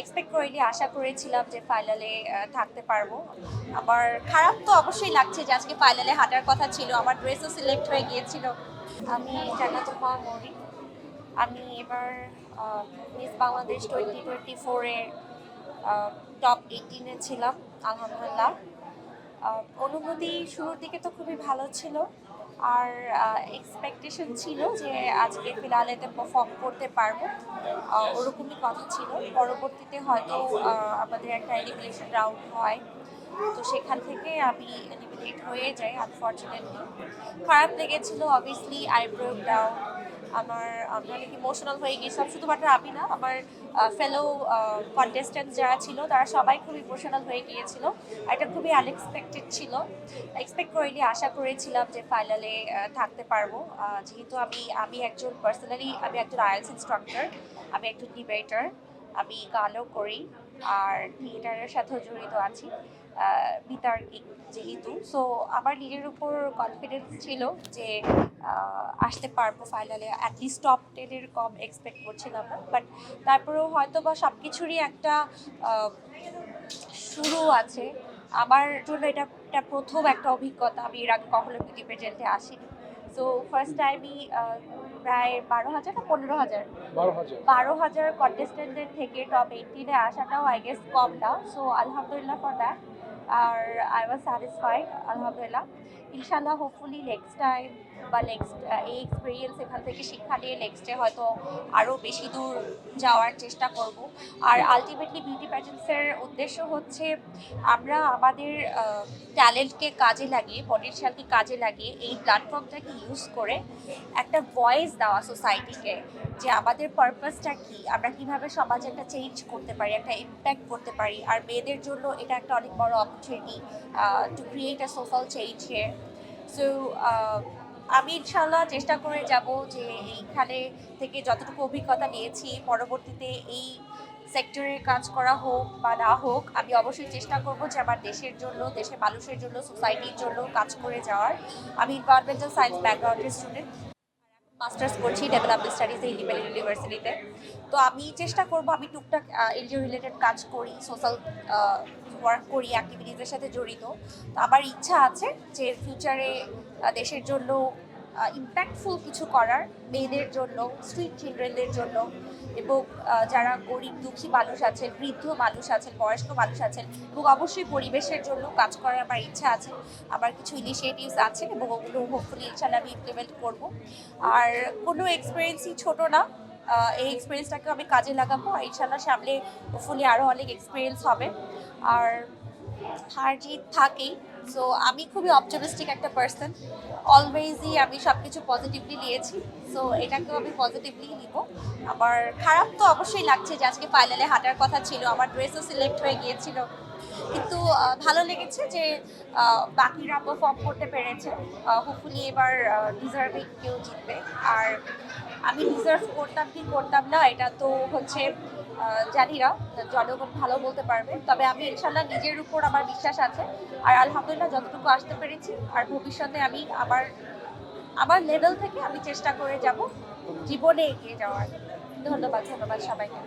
Expect করিনি, আশা করেছিলাম যে ফাইনালে থাকতে পারব। আমার খারাপ তো অবশ্যই লাগছে যে আজকে ফাইনালে হাঁটার কথা ছিল, আমার ড্রেসও সিলেক্ট হয়ে গিয়েছিল। আমি জান্নাতুল মরি। আমি এবার মিস বাংলাদেশ টোয়েন্টি টোয়েন্টি ফোরের টপ এইটিনে ছিলাম, আলহামদুলিল্লাহ। অনুভূতি শুরুর দিকে তো খুবই ভালো ছিল আর এক্সপেকটেশন ছিল যে আজকে ফিলালেতে পারফর্ম করতে পারব। ওরকমই কথা ছিল। পরবর্তীতে হয়তো আমাদের একটা এলিমিনেশন রাউন্ড হয়। তো সেখান থেকে আমি এলিমিনেট হয়ে যাই আনফর্চুনেটলি খারাপ লেগেছিল অবভিয়াসলি আই ব্রোক ডাউন আমার, আমি অনেক ইমোশনাল হয়ে গিয়েছিলাম শুধুমাত্র আমি না, আমার ফেলো কন্টেস্ট্যান্ট যারা ছিল, তারা সবাই খুব ইমোশনাল হয়ে গিয়েছিল। এটা খুবই আনএক্সপেক্টেড ছিল। এক্সপেক্ট করিনি, আশা করেছিলাম যে ফাইনালে থাকতে পারব। যেহেতু আমি আমি একজন পার্সোনালি আমি একজন আইএলস ইনস্ট্রাক্টর আমি একজন ডিবেটার আমি গানও করি, আর থিয়েটারের সাথেও জড়িত আছি। বিতার্কিক যেহেতু। সো আমার নিজের উপর কনফিডেন্স ছিল যে আসতে পারব ফাইনালে অ্যাটলিস্ট টপ টেনের কম এক্সপেক্ট করছিলাম না। বাট তারপরেও হয়তো বা সব কিছুরই একটা শুরু আছে। আমার জন্য এটা এটা প্রথম একটা অভিজ্ঞতা। আমি এর আগে কখনো পেজেন্টে আসিনি। সো ফার্স্ট টাইমই প্রায় বারো হাজার না পনেরো হাজার? বারো হাজার। কন্টেস্টেন্টের থেকে টপ এইটিনে আসাটাও আই গেস কম না। সো আলহামদুলিল্লাহ ফর দ্যাট আর আই ওয়াজ স্যাটিসফাইড আলহামদুলিল্লাহ। ইনশাল্লাহ হোপফুলি নেক্সট টাইম বা নেক্সট এই এক্সপিরিয়েন্স এখান থেকে শিক্ষা নিয়ে নেক্সটে হয়তো আরও বেশি দূর যাওয়ার চেষ্টা করব। আর আলটিমেটলি বিউটি প্যাজেন্টসের উদ্দেশ্য হচ্ছে আমরা আমাদের ট্যালেন্টকে কাজে লাগিয়ে পটেনশিয়ালকে কাজে লাগিয়ে এই প্ল্যাটফর্মটাকে ইউজ করে একটা ভয়েস দেওয়া সোসাইটিকে যে আমাদের পারপাসটা কি, আমরা কীভাবে সমাজে একটা চেঞ্জ করতে পারি, একটা ইম্প্যাক্ট করতে পারি। আর মেয়েদের জন্য এটা একটা অনেক বড় opportunity to create a social change here so আমি ইনশাল্লাহ চেষ্টা করে যাব যে এইখানে থেকে যতটুকু অভিজ্ঞতা নিয়েছি, পরবর্তীতে এই সেক্টরে কাজ করা হোক বা না হোক, আমি অবশ্যই চেষ্টা করব যে আমার দেশের জন্য, দেশের মানুষের জন্য সোসাইটির জন্য কাজ করে যাওয়ার। আমি এনভায়রনমেন্টাল সায়েন্স ব্যাকগ্রাউন্ডের স্টুডেন্ট মাস্টার্স করছি ডেভেলপমেন্ট স্টাডিজে ইন্ডিপেন্ডেন্ট ইউনিভার্সিটিতে তো আমি চেষ্টা করব, আমি টুকটাক এনজিও রিলেটেড কাজ করি সোশ্যাল ওয়ার্ক করি অ্যাক্টিভিটিসের সাথে জড়িত। তো আমার ইচ্ছা আছে যে ফিউচারে দেশের জন্য ইম্প্যাক্টফুল কিছু করার, মেয়েদের জন্য স্ট্রিট চিলড্রেনদের জন্য এবং যারা গরিব, দুঃখী মানুষ আছেন, বৃদ্ধ মানুষ আছেন, বয়স্ক মানুষ আছেন এবং অবশ্যই পরিবেশের জন্য কাজ করার আমার ইচ্ছা আছে। আমার কিছু ইনিশিয়েটিভস আছে এবং ওগুলো হোপফুলি ইনশাল্লাহ আমি ইমপ্লিমেন্ট করব। আর কোনো এক্সপিরিয়েন্সই ছোট না। এই এক্সপিরিয়েন্সটাকে আমি কাজে লাগাবো। ইনশাল্লাহ সামনে হোপফুলি আরও অনেক এক্সপিরিয়েন্স হবে। আর হার জিত থাকেই সো আমি খুবই অপটিমিস্টিক একটা পার্সন অলওয়েজই আমি সব কিছু পজিটিভলি নিয়েছি সো এটাকেও আমি পজিটিভলি নিব। আমার খারাপ তো অবশ্যই লাগছে যে আজকে ফাইনালে হাঁটার কথা ছিল, আমার ড্রেসও সিলেক্ট হয়ে গিয়েছিল। কিন্তু ভালো লেগেছে যে বাকিরা পারফর্ম করতে পেরেছে। হোপফুলি এবার ডিজার্ভিং কেউ জিতবে। আর আমি ডিজার্ভ করতাম কি করতাম না, এটা তো হচ্ছে জানি না জনগণ ভালো বলতে পারবে। তবে আমি ইনশাল্লাহ নিজের উপর আমার বিশ্বাস আছে। আর আলহামদুলিল্লাহ যতটুকু আসতে পেরেছি, আর ভবিষ্যতে আমি আমার আমার লেভেল থেকে আমি চেষ্টা করে যাব জীবনে এগিয়ে যাওয়ার। ধন্যবাদ ধন্যবাদ সবাইকে।